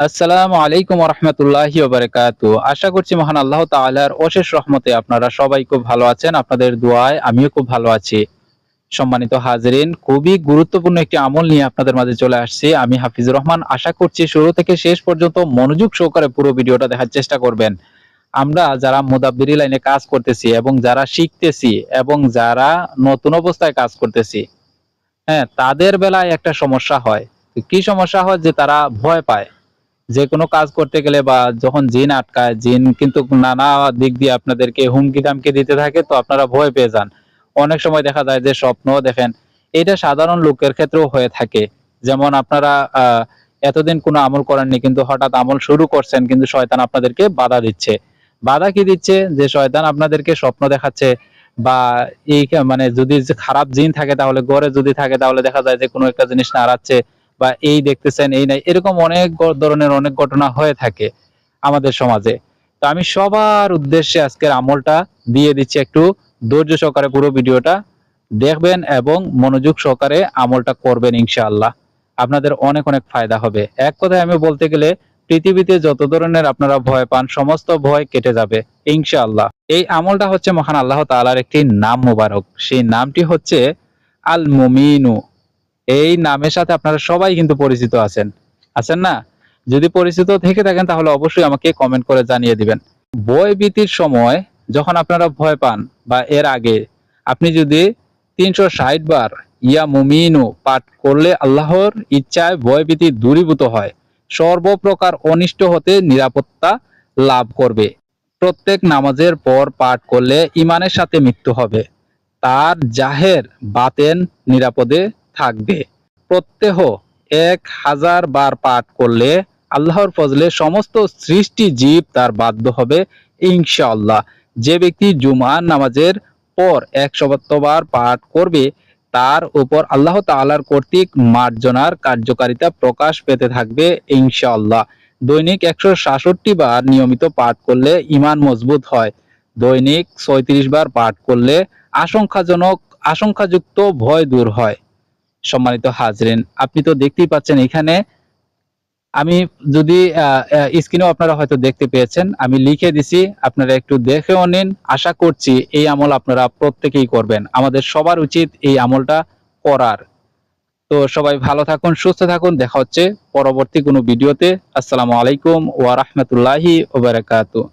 আসসালামু আলাইকুম রহমতুল্লাহি ওবারাকাতু। আশা করছি মহান আল্লাহ তাআলার অশেষ রহমতে আপনারা সবাই খুব ভালো আছেন, আপনাদের দোয়ায় আমিও খুব ভালো আছি। সম্মানিত হাজরিন, খুবই গুরুত্বপূর্ণ একটি আমল নিয়ে আপনাদের মাঝে চলে আসছি। আমি হাফিজুর রহমান, আশা করছি শুরু থেকে শেষ পর্যন্ত মনোযোগ সহকারে পুরো ভিডিওটা দেখার চেষ্টা করবেন। আমরা যারা মুদাব্বিরি লাইনে কাজ করতেছি এবং যারা শিখতেছি এবং যারা নতুন অবস্থায় কাজ করতেছি হ্যাঁ তাদের বেলায় একটা সমস্যা হয়। কি সমস্যা হয়? যে তারা ভয় পায়। যে কোনো কাজ করতে গেলে বা যখন জিন আটকায়, জিন কিন্তু নানা দিক দিয়ে আপনাদেরকে হুমকি দামকি দিতে থাকে, তো আপনারা ভয় পেয়ে যান। অনেক সময় দেখা যায় যে স্বপ্ন দেখেন, এটা সাধারণ লোকের ক্ষেত্রেও হয়ে থাকে। যেমন আপনারা এতদিন কোনো আমল করেননি, কিন্তু হঠাৎ আমল শুরু করছেন, কিন্তু শয়তান আপনাদেরকে বাধা দিচ্ছে। বাধা কি দিচ্ছে? যে শয়তান আপনাদেরকে স্বপ্ন দেখাচ্ছে বা এই মানে যদি খারাপ জিন থাকে, তাহলে, গড়ে যদি থাকে, তাহলে দেখা যায় যে কোনো একটা জিনিস নাড়াচ্ছে বা এই দেখতেছেন, এই নাই, এরকম অনেক ধরনের অনেক ঘটনা হয়ে থাকে আমাদের সমাজে। তো আমি সবার উদ্দেশ্যে আজকের আমলটা দিয়ে দিচ্ছি, একটু ধৈর্য সহকারে পুরো ভিডিওটা দেখবেন এবং মনোযোগ সহকারে আমলটা করবেন ইনশাআল্লাহ। আপনাদের অনেক অনেক ফায়দা হবে। এক কথায় আমি বলতে গেলে, পৃথিবীতে যত ধরনের আপনারা ভয় পান, সমস্ত ভয় কেটে যাবে ইনশাআল্লাহ। এই আমলটা হচ্ছে মহান আল্লাহ তাআলার একটি নাম মোবারক। সেই নামটি হচ্ছে আল মুমিনু এই নামের সাথে আপনারা সবাই কিন্তু পরিচিত আছেন। আছেন না? যদি পরিচিত থেকে থাকেন তাহলে অবশ্যই আমাকে কমেন্ট করে জানিয়ে দিবেন। ভয় ভীতির সময় যখন আপনারা ভয় পান বা এর আগে আপনি যদি তিনশো ষাট বার ইয়া মুমিনু পাঠ করলে আল্লাহর ইচ্ছায় ভয় ভীতি দূরীভূত হয়, সর্বপ্রকার অনিষ্ট হতে নিরাপত্তা লাভ করবে। প্রত্যেক নামাজের পর পাঠ করলে ইমানের সাথে মৃত্যু হবে। তার জাহের বাতেন নিরাপদে থাকবে। প্রত্যহ এক হাজার বার পাঠ করলে আল্লাহর ফজলে সমস্ত সৃষ্টি জীব তার বাধ্য হবে, ইনশাআল্লাহ। যে ব্যক্তি জুমার নামাজের পর একশো বার পাঠ করবে, তার উপর আল্লাহ তাআলার কর্তৃক মার্জনার কার্যকারিতা প্রকাশ পেতে থাকবে, ইনশাআল্লাহ। দৈনিক একশো সাতষট্টি বার নিয়মিত পাঠ করলে ইমান মজবুত হয়। দৈনিক ছয়ত্রিশ বার পাঠ করলে আশঙ্কাজনক, আশঙ্কাযুক্ত ভয় দূর হয়। সম্মানিত হাজরেন, আপনি তো দেখতেই পাচ্ছেন এখানে আমি যদি স্ক্রিনেও আপনারা হয়তো দেখতে পেয়েছেন, আমি লিখে দিছি, আপনারা একটু দেখেও নিন। আশা করছি এই আমল আপনারা প্রত্যেকেই করবেন। আমাদের সবার উচিত এই আমলটা করার। তো সবাই ভালো থাকুন, সুস্থ থাকুন। দেখা হচ্ছে পরবর্তী কোনো ভিডিওতে। আসসালামু আলাইকুম ওয়া রাহমাতুল্লাহি ওয়া বারাকাতুহু।